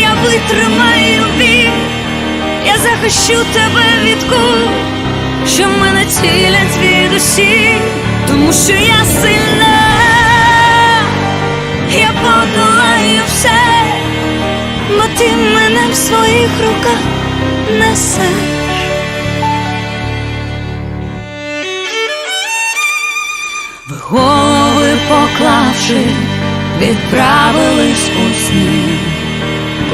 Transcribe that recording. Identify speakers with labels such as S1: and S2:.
S1: я витримаю біль, я захищу тебе від куль, що мене цілять звідусі, тому що я сильна, я подолаю все, бо ти мене в своїх руках несеш. Ви голови поклавши, відправились у сни.